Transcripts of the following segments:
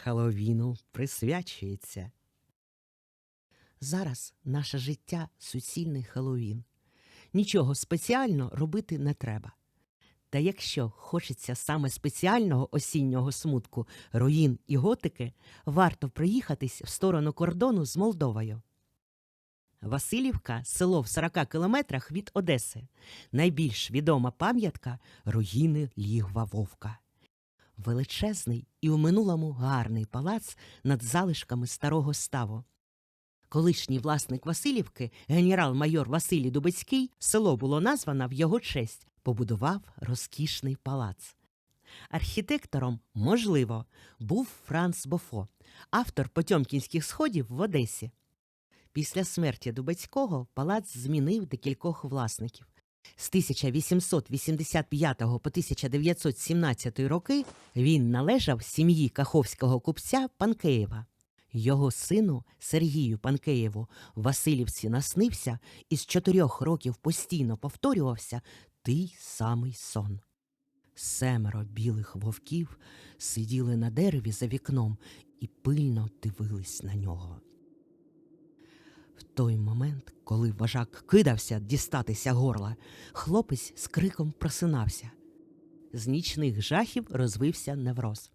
Хеллоуіну присвячується. Зараз наше життя суцільний Хеллоуін. Нічого спеціально робити не треба. Та якщо хочеться саме спеціального осіннього смутку, руїн і готики, варто проїхатись в сторону кордону з Молдовою. Васильівка село в 40 кілометрах від Одеси. Найбільш відома пам'ятка руїни лігва Вовка. Величезний і у минулому гарний палац над залишками старого ставу. Колишній власник Васильівки, генерал-майор Василій Дубецький, село було названо в його честь, побудував розкішний палац. Архітектором, можливо, був Франц Бофо, автор Потьомкінських сходів в Одесі. Після смерті Дубецького палац змінив декількох власників. З 1885 по 1917 роки він належав сім'ї каховського купця Панкеєва. Його сину Сергію Панкеєву Васильівці наснився і з чотирьох років постійно повторювався той самий сон. Семеро білих вовків сиділи на дереві за вікном і пильно дивились на нього. В той момент, коли вожак кидався дістатися горла, хлопець з криком просинався. З нічних жахів розвився невроз.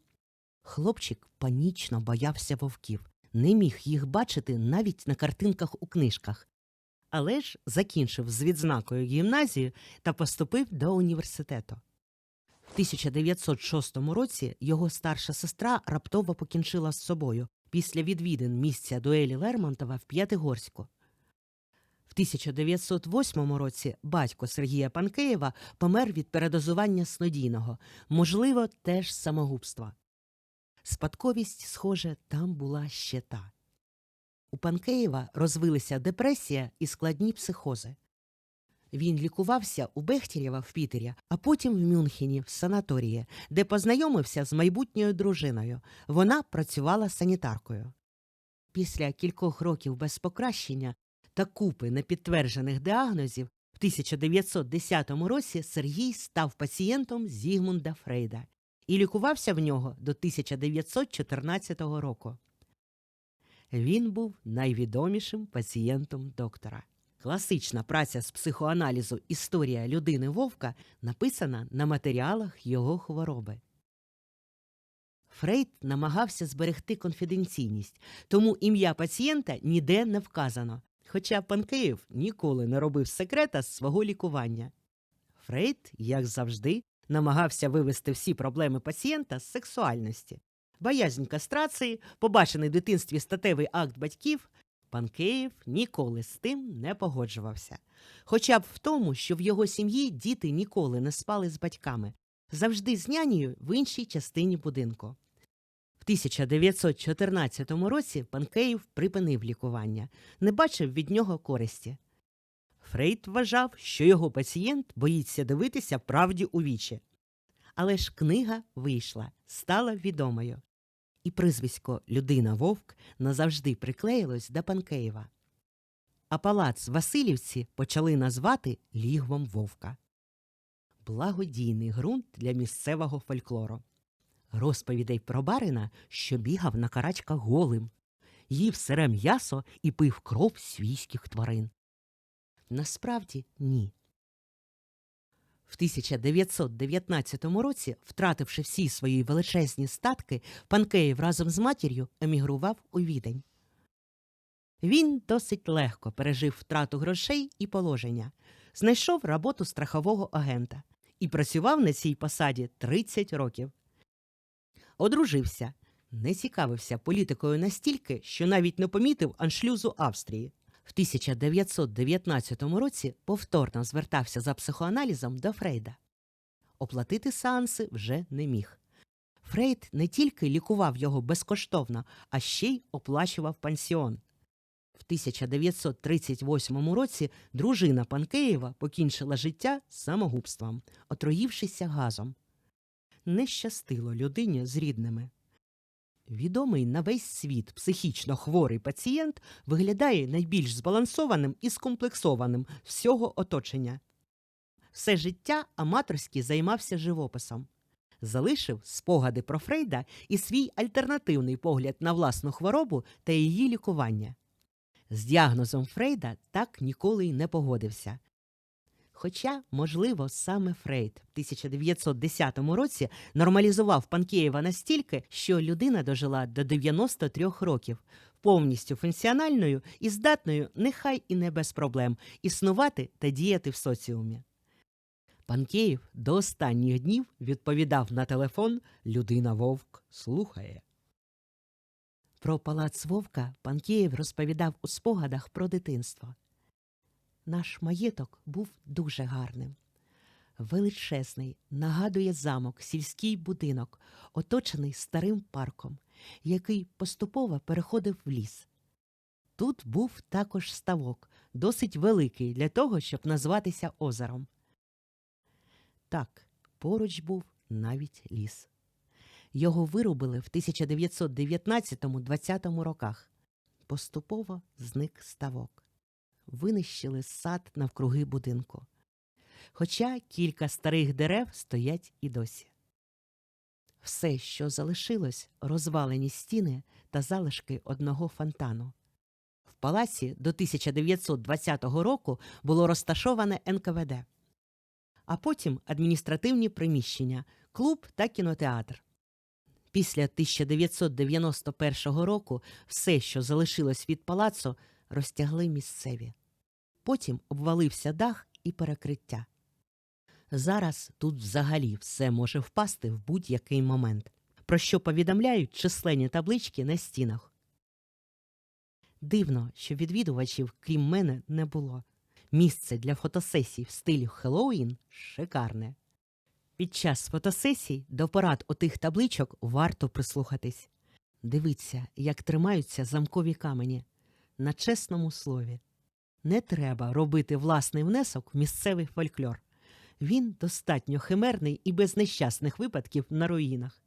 Хлопчик панічно боявся вовків, не міг їх бачити навіть на картинках у книжках. Але ж закінчив з відзнакою гімназію та поступив до університету. В 1906 році його старша сестра раптово покінчила з собою після відвідин місця дуелі Лермонтова в П'ятигорську. В 1908 році батько Сергія Панкеєва помер від передозування снодійного, можливо, теж самогубства. Спадковість, схоже, там була ще та. У Панкеєва розвилися депресія і складні психози. Він лікувався у Бехтірєва в Пітері, а потім в Мюнхені в санаторії, де познайомився з майбутньою дружиною. Вона працювала санітаркою. Після кількох років без покращення та купи непідтверджених діагнозів в 1910 році Сергій став пацієнтом Зігмунда Фрейда і лікувався в нього до 1914 року. Він був найвідомішим пацієнтом доктора. Класична праця з психоаналізу Історія людини Вовка написана на матеріалах його хвороби. Фрейд намагався зберегти конфіденційність, тому ім'я пацієнта ніде не вказано, хоча Панкеєв ніколи не робив секрета з свого лікування. Фрейд, як завжди, намагався вивести всі проблеми пацієнта з сексуальності. Боязнь кастрації, побачений в дитинстві статевий акт батьків, Панкеєв ніколи з тим не погоджувався. Хоча б в тому, що в його сім'ї діти ніколи не спали з батьками, завжди з нянею в іншій частині будинку. В 1914 році Панкеєв припинив лікування, не бачив від нього користі. Фрейд вважав, що його пацієнт боїться дивитися правді у вічі. Але ж книга вийшла, стала відомою. І прізвисько Людина Вовк назавжди приклеїлось до Панкеєва. А палац Васильівці почали назвати лігвом Вовка. Благодійний ґрунт для місцевого фольклору. Розповідей про барина, що бігав на карачках голим, їв сире м'ясо і пив кров свійських тварин. Насправді ні. В 1919 році, втративши всі свої величезні статки, Панкеєв разом з матір'ю емігрував у відень. Він досить легко пережив втрату грошей і положення, знайшов роботу страхового агента і працював на цій посаді 30 років. Одружився, не цікавився політикою настільки, що навіть не помітив аншлюзу Австрії. В 1919 році повторно звертався за психоаналізом до Фрейда. Оплатити сеанси вже не міг. Фрейд не тільки лікував його безкоштовно, а ще й оплачував пансіон. В 1938 році дружина Панкеєва покінчила життя самогубством, отруївшися газом. Не щастило людині з рідними. Відомий на весь світ психічно хворий пацієнт виглядає найбільш збалансованим і скомплексованим всього оточення. Все життя аматорськи займався живописом. залишив спогади про Фрейда і свій альтернативний погляд на власну хворобу та її лікування. З діагнозом Фрейда так ніколи й не погодився. Хоча, можливо, саме Фрейд в 1910 році нормалізував Панкеєва настільки, що людина дожила до 93 років, повністю функціональною і здатною, нехай і не без проблем, існувати та діяти в соціумі. Панкеєв до останніх днів відповідав на телефон Людина Вовк слухає. Про палац Вовка Панкеєв розповідав у спогадах про дитинство. Наш маєток був дуже гарним. Величезний, нагадує замок, сільський будинок, оточений старим парком, який поступово переходив в ліс. Тут був також ставок, досить великий для того, щоб назватися озером. Так, поруч був навіть ліс. Його вирубили в 1919-20 роках. Поступово зник ставок. Винищили сад навкруги будинку. Хоча кілька старих дерев стоять і досі. Все, що залишилось, розвалені стіни та залишки одного фонтану. В палаці до 1920 року було розташоване НКВД, а потім адміністративні приміщення, клуб та кінотеатр. Після 1991 року все, що залишилось від палацу, розтягли місцеві. Потім обвалився дах і перекриття. Зараз тут взагалі все може впасти в будь-який момент, про що повідомляють численні таблички на стінах. Дивно, що відвідувачів, крім мене, не було. Місце для фотосесій в стилі Хеллоуін шикарне. Під час фотосесій до порад отих табличок варто прислухатись. Дивіться, як тримаються замкові камені. На чесному слові. Не треба робити власний внесок в місцевий фольклор. Він достатньо химерний і без нещасних випадків на руїнах.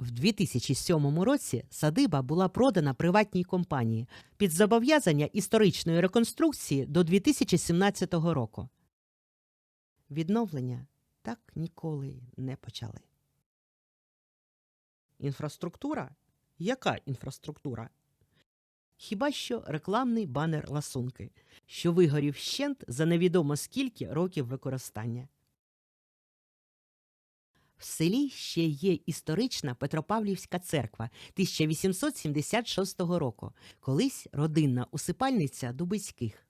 В 2007 році садиба була продана приватній компанії під зобов'язання історичної реконструкції до 2017 року. Відновлення так ніколи не почали. Інфраструктура? Яка інфраструктура? Хіба що рекламний банер ласунки, що вигорів щент за невідомо скільки років використання. В селі ще є історична Петропавлівська церква 1876 року, колись родинна усипальниця Дубицьких.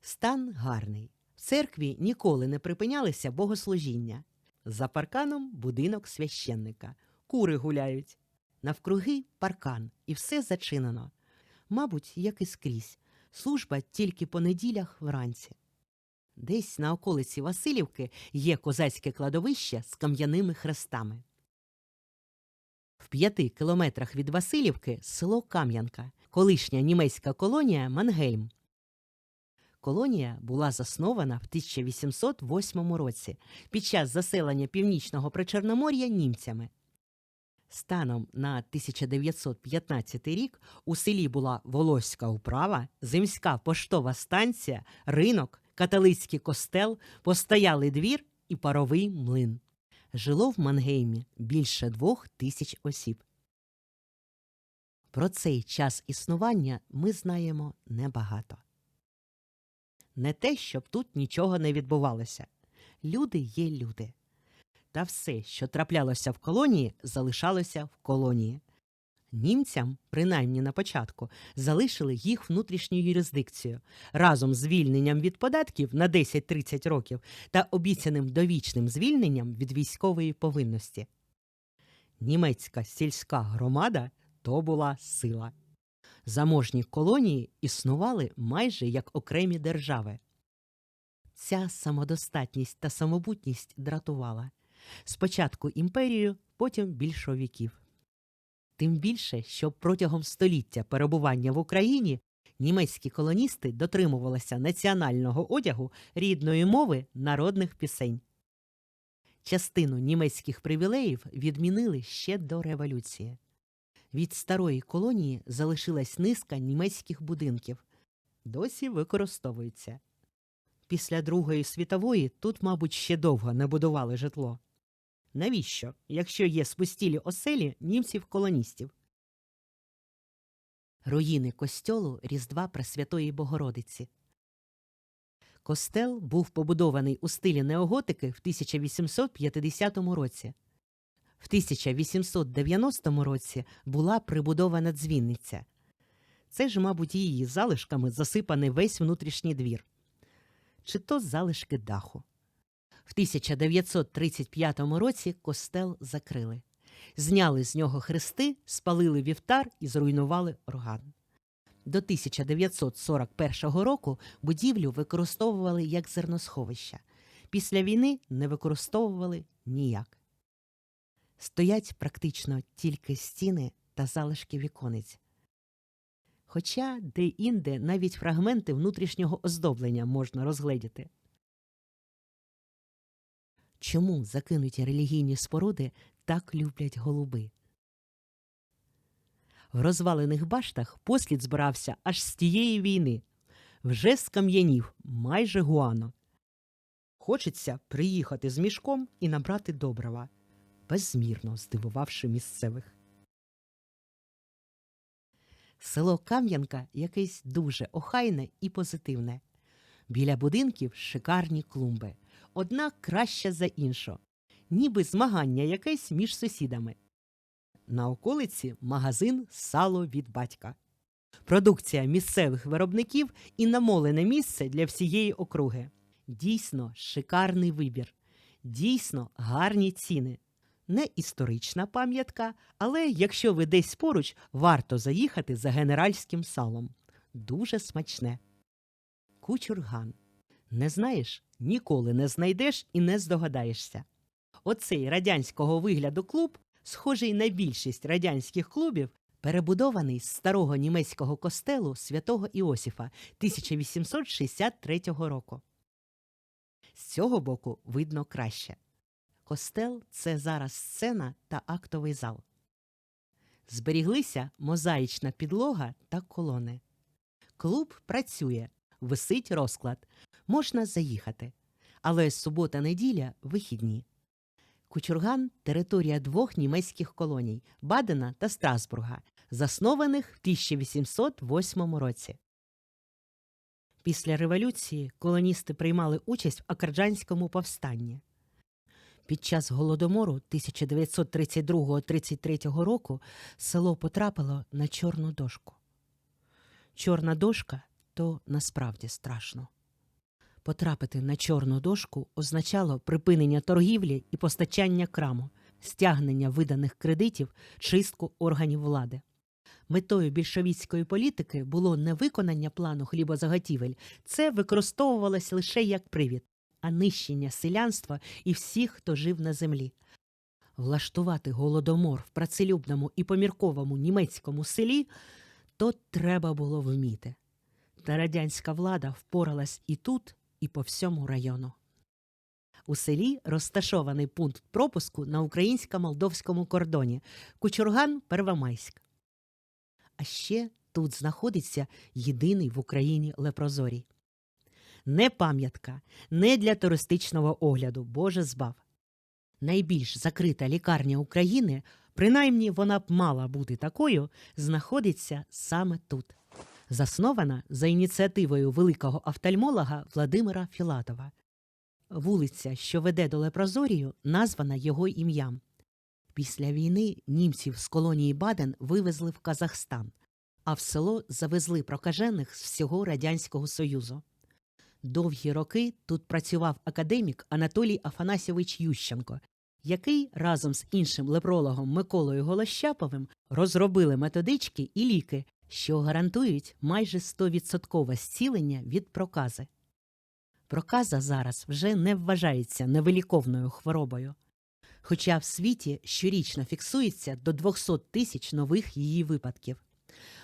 Стан гарний. В церкві ніколи не припинялися богослужіння. За парканом будинок священника. Кури гуляють. Навкруги паркан, і все зачинено. Мабуть, як і скрізь. Служба тільки по неділях вранці. Десь на околиці Васильівки є козацьке кладовище з кам'яними хрестами. В п'яти кілометрах від Васильівки село Кам'янка, колишня німецька колонія Мангейм. Колонія була заснована в 1808 році під час заселення північного Причорномор'я німцями. Станом на 1915 рік у селі була Волоська управа, земська поштова станція, ринок, католицький костел, постоялий двір і паровий млин. Жило в Мангеймі більше двох тисяч осіб. Про цей час існування ми знаємо небагато. Не те, щоб тут нічого не відбувалося. Люди є люди. Та все, що траплялося в колонії, залишалося в колонії. Німцям, принаймні на початку, залишили їх внутрішню юрисдикцію разом з звільненням від податків на 10-30 років та обіцяним довічним звільненням від військової повинності. Німецька сільська громада то була сила. Заможні колонії існували майже як окремі держави. Ця самодостатність та самобутність дратувала спочатку імперію, потім більшовиків. Тим більше, що протягом століття перебування в Україні німецькі колоністи дотримувалися національного одягу рідної мови народних пісень. Частину німецьких привілеїв відмінили ще до революції. Від старої колонії залишилась низка німецьких будинків, досі використовуються. Після Другої світової тут, мабуть, ще довго не будували житло. Навіщо, якщо є спустілі оселі німців-колоністів? Руїни костьолу Різдва Пресвятої Богородиці. Костел був побудований у стилі неоготики в 1850 році. В 1890 році була прибудована дзвінниця. Це ж, мабуть, її залишками засипаний весь внутрішній двір. Чи то залишки даху. В 1935 році костел закрили. Зняли з нього хрести, спалили вівтар і зруйнували орган. До 1941 року будівлю використовували як зерносховище. Після війни не використовували ніяк. Стоять практично тільки стіни та залишки віконець. Хоча де-інде навіть фрагменти внутрішнього оздоблення можна розгледіти. Чому закинуті релігійні споруди так люблять голуби? В розвалених баштах послід збирався аж з тієї війни. Вже скам'янів, майже гуано. Хочеться приїхати з мішком і набрати добрива, безмірно здивувавши місцевих. Село Кам'янка якесь дуже охайне і позитивне. Біля будинків шикарні клумби, одна краща за іншу, ніби змагання якесь між сусідами. На околиці магазин сало від батька. Продукція місцевих виробників і намолене місце для всієї округи. Дійсно шикарний вибір, дійсно гарні ціни. Не історична пам'ятка, але якщо ви десь поруч, варто заїхати за генеральським салом. Дуже смачне. Кучурган. Не знаєш, ніколи не знайдеш і не здогадаєшся. Оцей радянського вигляду клуб, схожий на більшість радянських клубів, перебудований з старого німецького костелу святого Іосифа 1863 року. З цього боку видно краще. Костел це зараз сцена та актовий зал. Зберіглися мозаїчна підлога та колони. Клуб працює, висить розклад, можна заїхати. Але субота-неділя вихідні. Кучурган територія двох німецьких колоній Бадена та Страсбурга, заснованих в 1808 році. Після революції колоністи приймали участь в Акарджанському повстанні. Під час голодомору 1932-33 року село потрапило на чорну дошку. Чорна дошка то насправді страшно. Потрапити на чорну дошку означало припинення торгівлі і постачання краму, стягнення виданих кредитів, чистку органів влади. Метою більшовіцької політики було не виконання плану хлібозаготівель, це використовувалось лише як привід, а нищення селянства і всіх, хто жив на землі. Влаштувати голодомор в працелюбному і помірковому німецькому селі то треба було вміти. Та радянська влада впоралась і тут, і по всьому району. У селі розташований пункт пропуску на українсько-молдовському кордоні Кучурган Первомайськ. А ще тут знаходиться єдиний в Україні лепрозорій. Не пам'ятка, не для туристичного огляду, Боже збав. Найбільш закрита лікарня України, принаймні вона б мала бути такою, знаходиться саме тут. Заснована за ініціативою великого офтальмолога Владимира Філатова. Вулиця, що веде до Лепрозорію, названа його ім'ям. Після війни німців з колонії Баден вивезли в Казахстан, а в село завезли прокажених з всього Радянського Союзу. Довгі роки тут працював академік Анатолій Афанасьович Ющенко, який разом з іншим лепрологом Миколою Голощаповим розробили методички і ліки, що гарантують майже 100% зцілення від прокази. Проказа зараз вже не вважається невиліковною хворобою, хоча в світі щорічно фіксується до 200 тисяч нових її випадків.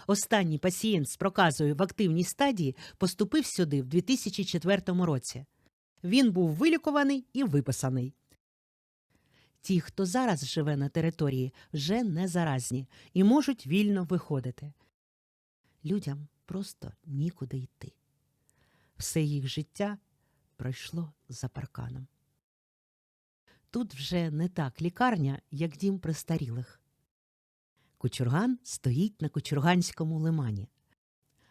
Останній пацієнт з проказою в активній стадії поступив сюди в 2004 році. Він був вилікуваний і виписаний. Ті, хто зараз живе на території, вже не заразні і можуть вільно виходити. Людям просто нікуди йти. Все їх життя пройшло за парканом. Тут вже не так лікарня, як дім престарілих. Кучурган стоїть на кучурганському лимані.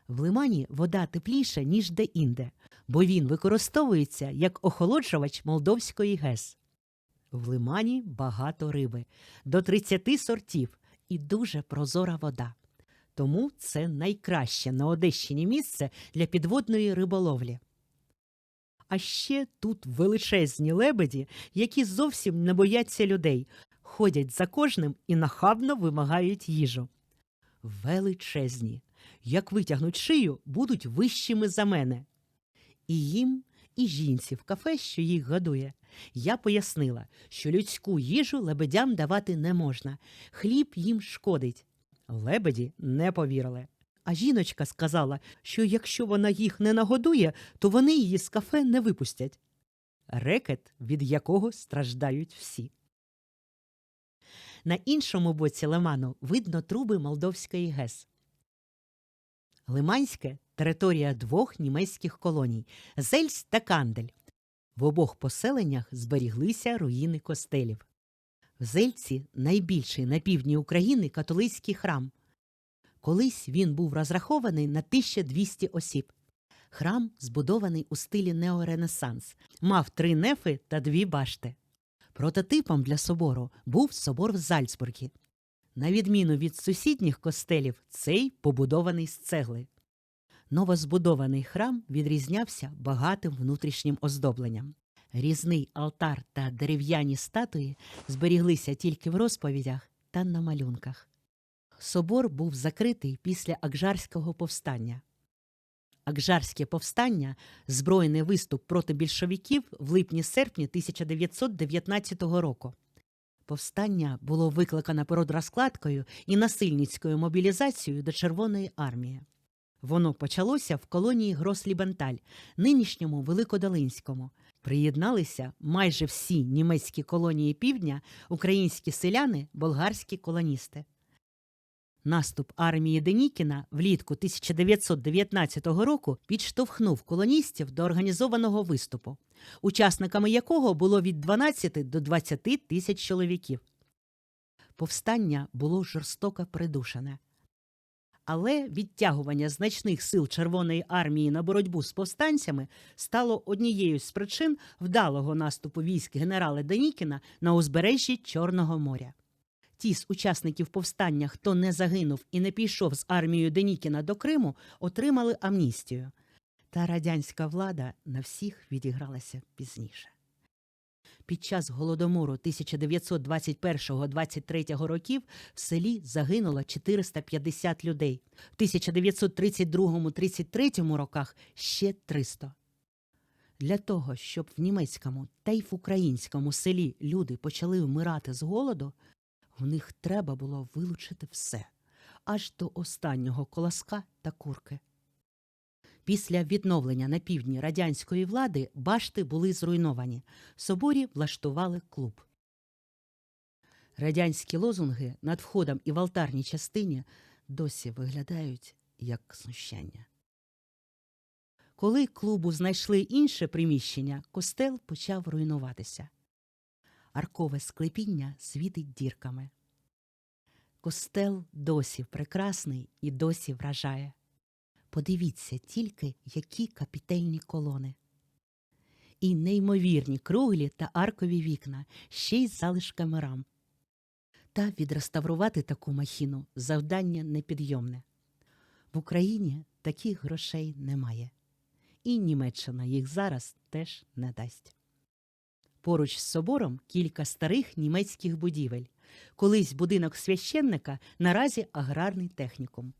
В лимані вода тепліша, ніж де-інде, бо він використовується як охолоджувач Молдовської ГЕС. В лимані багато риби, до 30 сортів і дуже прозора вода. Тому це найкраще на Одещині місце для підводної риболовлі. А ще тут величезні лебеді, які зовсім не бояться людей, ходять за кожним і нахабно вимагають їжу. Величезні, як витягнуть шию, будуть вищими за мене. І їм, і жінці в кафе, що їх годує. Я пояснила, що людську їжу лебедям давати не можна, хліб їм шкодить. Лебеді не повірили. А жіночка сказала, що якщо вона їх не нагодує, то вони її з кафе не випустять. Рекет, від якого страждають всі. На іншому боці лиману видно труби Молдовської ГЕС. Лиманське територія двох німецьких колоній Зельс та Кандель. В обох поселеннях зберіглися руїни костелів. В Зельці найбільший на півдні України католицький храм. Колись він був розрахований на 1200 осіб. Храм збудований у стилі неоренесанс, мав три нефи та дві башти. Прототипом для собору був собор в Зальцбургі. На відміну від сусідніх костелів, цей побудований з цегли. Новозбудований храм відрізнявся багатим внутрішнім оздобленням. Різний алтар та дерев'яні статуї зберіглися тільки в розповідях та на малюнках. Собор був закритий після Акжарського повстання. Акжарське повстання збройний виступ проти більшовиків в липні-серпні 1919 року. Повстання було викликано передрозкладкою і насильницькою мобілізацією до Червоної армії. Воно почалося в колонії Грослібенталь, нинішньому Великодолинському. Приєдналися майже всі німецькі колонії півдня, українські селяни, болгарські колоністи. Наступ армії Денікіна влітку 1919 року підштовхнув колоністів до організованого виступу, учасниками якого було від 12 до 20 тисяч чоловіків. Повстання було жорстоко придушене. Але відтягування значних сил Червоної армії на боротьбу з повстанцями стало однією з причин вдалого наступу військ генерала Денікіна на узбережжі Чорного моря. Ті з учасників повстання, хто не загинув і не пішов з армією Денікіна до Криму, отримали амністію. Та радянська влада на всіх відігралася пізніше. Під час голодомору 1921-23 років в селі загинуло 450 людей, в 1932-33 роках ще 300. Для того, щоб в німецькому та й в українському селі люди почали вмирати з голоду, в них треба було вилучити все, аж до останнього колоска та курки. Після відновлення на півдні радянської влади башти були зруйновані, соборі влаштували клуб. Радянські лозунги над входом і в алтарній частині досі виглядають як знущання. Коли клубу знайшли інше приміщення, костел почав руйнуватися. Аркове склепіння світить дірками. Костел досі прекрасний і досі вражає. Подивіться тільки, які капітельні колони. І неймовірні круглі та аркові вікна, ще й з залишками рам. Та відреставрувати таку махіну завдання непідйомне. В Україні таких грошей немає. І Німеччина їх зараз теж не дасть. Поруч з собором кілька старих німецьких будівель. Колись будинок священника, наразі аграрний технікум.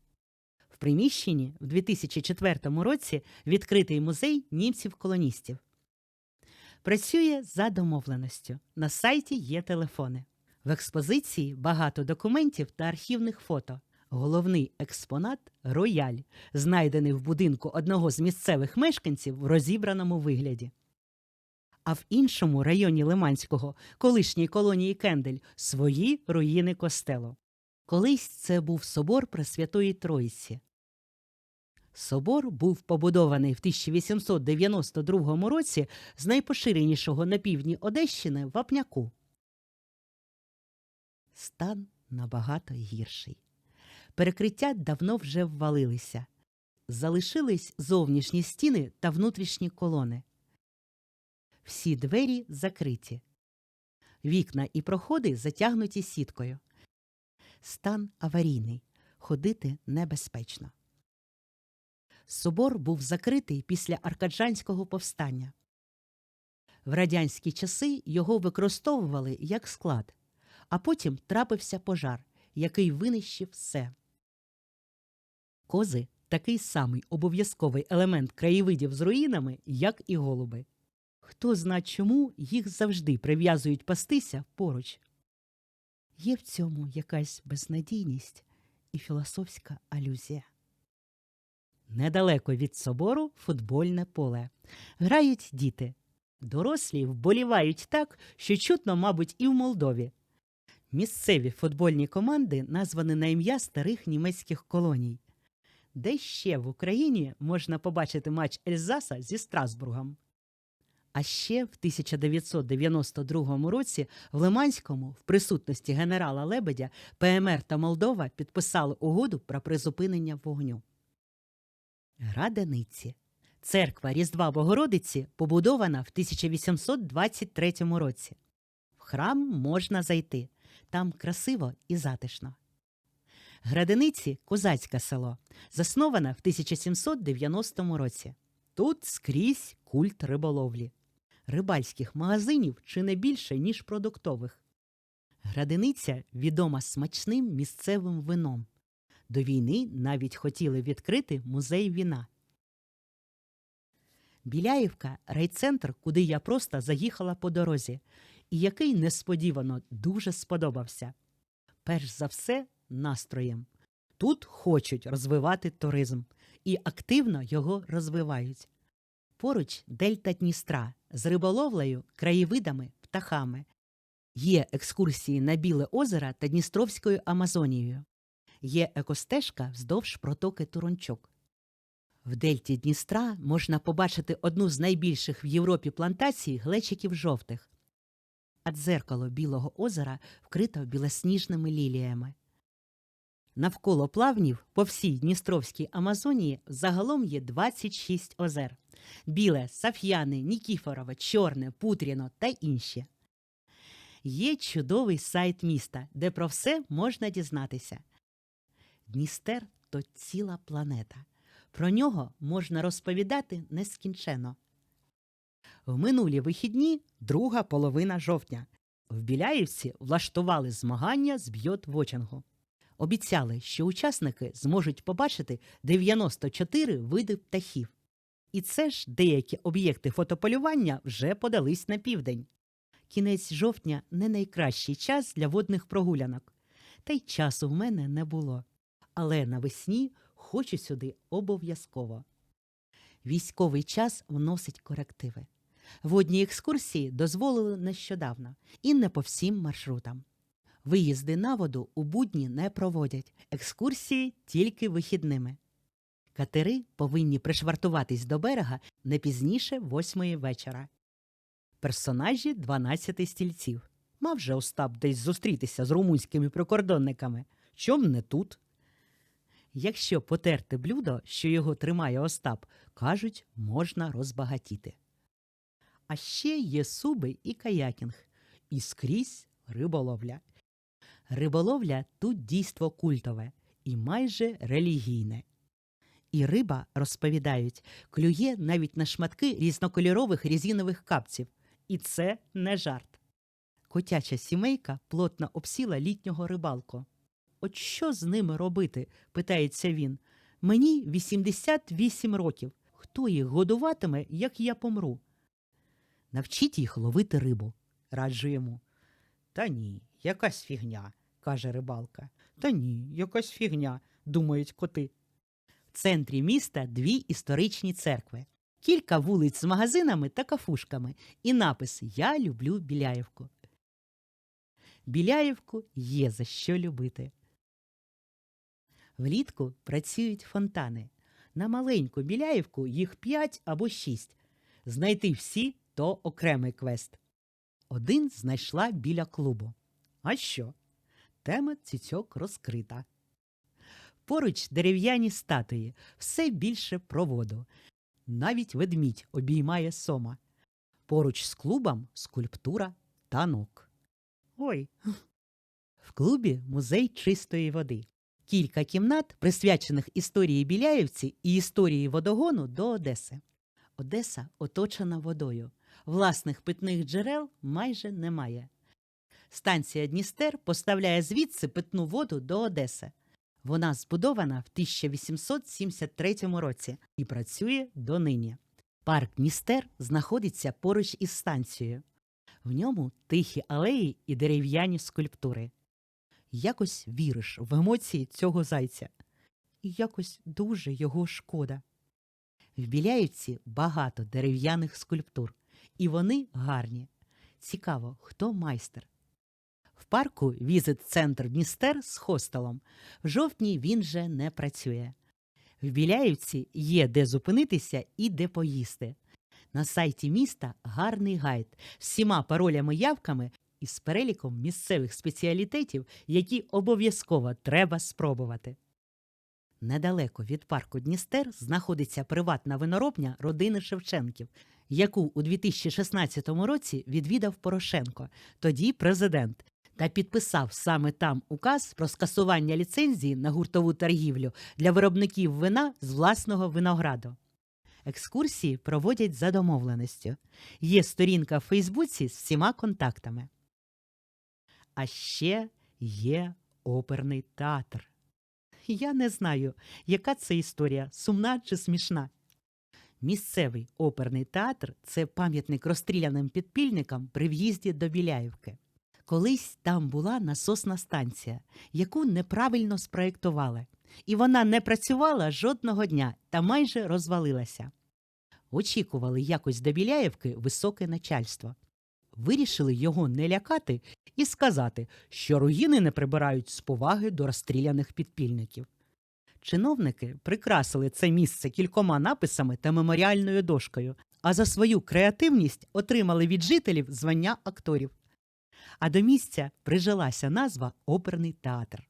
В приміщенні в 2004 році відкритий музей німців-колоністів. Працює за домовленостю. На сайті є телефони. В експозиції багато документів та архівних фото. Головний експонат рояль, знайдений в будинку одного з місцевих мешканців в розібраному вигляді. А в іншому районі Лиманського, колишній колонії Кендель, свої руїни костелу. Колись це був собор Пресвятої Троїці. Собор був побудований в 1892 році з найпоширенішого на півдні Одещини вапняку. Стан набагато гірший. Перекриття давно вже ввалилися. Залишились зовнішні стіни та внутрішні колони. Всі двері закриті. Вікна і проходи затягнуті сіткою. Стан аварійний. Ходити небезпечно. Собор був закритий після Аркаджанського повстання. В радянські часи його використовували як склад, а потім трапився пожар, який винищив все. Кози такий самий обов'язковий елемент краєвидів з руїнами, як і голуби. Хто зна чому їх завжди прив'язують пастися поруч. Є в цьому якась безнадійність і філософська алюзія. Недалеко від собору футбольне поле. Грають діти. Дорослі вболівають так, що чутно, мабуть, і в Молдові. Місцеві футбольні команди названі на ім'я старих німецьких колоній. Де ще в Україні можна побачити матч Ельзаса зі Страсбургом? А ще в 1992 році в Лиманському, в присутності генерала Лебедя, ПМР та Молдова підписали угоду про призупинення вогню. Градениці. Церква Різдва Богородиці побудована в 1823 році. В храм можна зайти. Там красиво і затишно. Градениці козацьке село, засноване в 1790 році. Тут скрізь культ риболовлі. Рибальських магазинів чи не більше, ніж продуктових. Градиниця відома смачним місцевим вином. До війни навіть хотіли відкрити музей віна. Біляївка райцентр, куди я просто заїхала по дорозі, і який несподівано дуже сподобався. Перш за все, настроєм. Тут хочуть розвивати туризм і активно його розвивають. Поруч дельта Дністра з риболовлею, краєвидами, птахами. Є екскурсії на Біле озеро та Дністровською Амазонією. Є екостежка вздовж протоки Турончок. В дельті Дністра можна побачити одну з найбільших в Європі плантацій глечиків жовтих, а дзеркало Білого озера вкрито білосніжними ліліями. Навколо плавнів по всій Дністровській Амазонії загалом є 26 озер біле, Саф'яне, Нікіфорове, Чорне, Путріно та інші. Є чудовий сайт міста, де про все можна дізнатися. Дністер то ціла планета. Про нього можна розповідати нескінченно. В минулі вихідні друга половина жовтня. В Біляївці влаштували змагання з б'йот-вочингу. Обіцяли, що учасники зможуть побачити 94 види птахів. І це ж деякі об'єкти фотополювання вже подались на південь. Кінець жовтня не найкращий час для водних прогулянок. Та й часу в мене не було. Але навесні хочу сюди обов'язково. Військовий час вносить корективи. Водні екскурсії дозволили нещодавно і не по всім маршрутам. Виїзди на воду у будні не проводять, екскурсії тільки вихідними. Катери повинні пришвартуватись до берега не пізніше восьмої вечора. Персонажі 12 стільців. Мав же Остап десь зустрітися з румунськими прикордонниками. Чом не тут? Якщо потерти блюдо, що його тримає Остап, кажуть, можна розбагатіти. А ще є суби і каякінг, і скрізь риболовля. Риболовля тут дійство культове і майже релігійне. І риба, розповідають, клює навіть на шматки різнокольорових різинових капців. І це не жарт. Котяча сімейка плотно обсіла літнього рибалку. От що з ними робити? питається він. Мені 88 років. Хто їх годуватиме, як я помру? Навчіть їх ловити рибу, раджу йому. Та ні, якась фігня, каже рибалка. Та ні, якась фігня, думають коти. Центрі міста дві історичні церкви, кілька вулиць з магазинами та кафушками і напис Я люблю Біляєвку. Біляєвку є за що любити. Влітку працюють фонтани. На маленьку біляївку їх п'ять або шість. Знайти всі то окремий квест. Один знайшла біля клубу. А що? Тема цицьок розкрита. Поруч дерев'яні статуї, все більше про воду. Навіть ведмідь обіймає сома. Поруч з клубом скульптура танок. Ой. В клубі музей чистої води. Кілька кімнат, присвячених історії Біляївці і історії водогону до Одеси. Одеса оточена водою. Власних питних джерел майже немає. Станція Дністер поставляє звідси питну воду до Одеси. Вона збудована в 1873 році і працює донині. Парк Дністер знаходиться поруч із станцією. В ньому тихі алеї і дерев'яні скульптури. Якось віриш в емоції цього зайця. І якось дуже його шкода. В Біляївці багато дерев'яних скульптур, і вони гарні. Цікаво, хто майстер. Парку візит-центр Дністер з хостелом. В жовтні він же не працює. В Біляївці є де зупинитися і де поїсти. На сайті міста гарний гайд з всіма паролями-явками і з переліком місцевих спеціалітетів, які обов'язково треба спробувати. Недалеко від парку Дністер знаходиться приватна виноробня родини Шевченків, яку у 2016 році відвідав Порошенко, тоді президент, та підписав саме там указ про скасування ліцензії на гуртову торгівлю для виробників вина з власного винограду. Екскурсії проводять за домовленістю. Є сторінка в Фейсбуці з всіма контактами. А ще є оперний театр. Я не знаю, яка це історія, сумна чи смішна. Місцевий оперний театр це пам'ятник розстріляним підпільникам при в'їзді до Біляївки. Колись там була насосна станція, яку неправильно спроєктували, і вона не працювала жодного дня та майже розвалилася. Очікували якось до Біляєвки високе начальство. Вирішили його не лякати і сказати, що руїни не прибирають з поваги до розстріляних підпільників. Чиновники прикрасили це місце кількома написами та меморіальною дошкою, а за свою креативність отримали від жителів звання акторів. А до місця прижилася назва Оперний театр.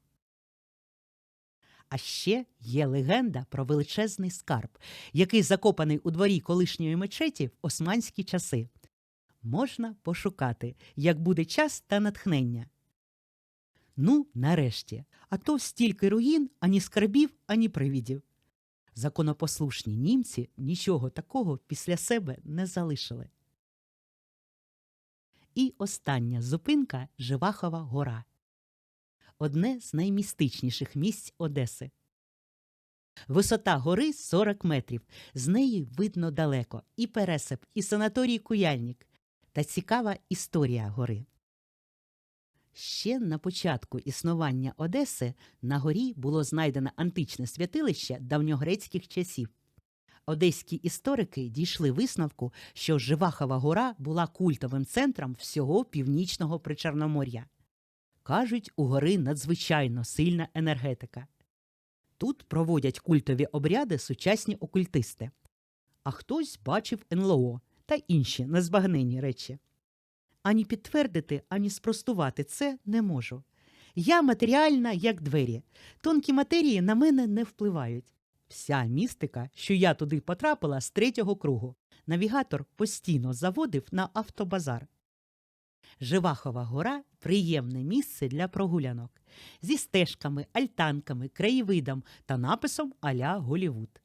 А ще є легенда про величезний скарб, який закопаний у дворі колишньої мечеті в османські часи. Можна пошукати, як буде час та натхнення. Ну, нарешті, а то стільки руїн, ані скарбів, ані привідів. Законопослушні німці нічого такого після себе не залишили. І остання зупинка Живахова гора. Одне з наймістичніших місць Одеси. Висота гори 40 метрів. З неї видно далеко і пересип, і санаторій Куяльник. Та цікава історія гори. Ще на початку існування Одеси на горі було знайдено античне святилище давньогрецьких часів. Одеські історики дійшли висновку, що Живахова гора була культовим центром всього північного причорномор'я. Кажуть, у гори надзвичайно сильна енергетика. Тут проводять культові обряди сучасні окультисти. А хтось бачив НЛО та інші незбагненні речі. Ані підтвердити, ані спростувати це не можу. Я матеріальна, як двері. Тонкі матерії на мене не впливають. Вся містика, що я туди потрапила з третього кругу. Навігатор постійно заводив на автобазар. Живахова гора приємне місце для прогулянок зі стежками, альтанками, краєвидом та написом Аля Голівуд.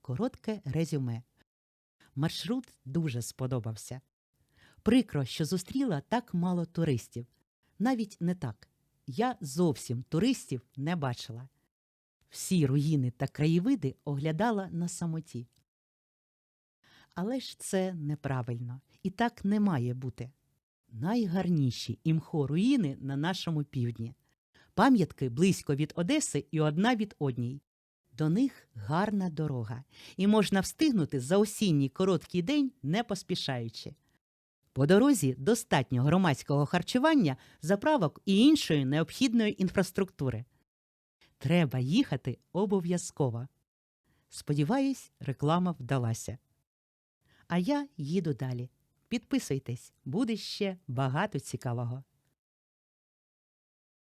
Коротке резюме. Маршрут дуже сподобався. Прикро, що зустріла так мало туристів. Навіть не так. Я зовсім туристів не бачила. Всі руїни та краєвиди оглядала на самоті. Але ж це неправильно і так не має бути. Найгарніші імхо руїни на нашому півдні. Пам'ятки близько від Одеси і одна від одній. До них гарна дорога, і можна встигнути за осінній короткий день, не поспішаючи. По дорозі достатньо громадського харчування, заправок і іншої необхідної інфраструктури. Треба їхати обов'язково. Сподіваюсь, реклама вдалася. А я їду далі. Підписуйтесь, буде ще багато цікавого.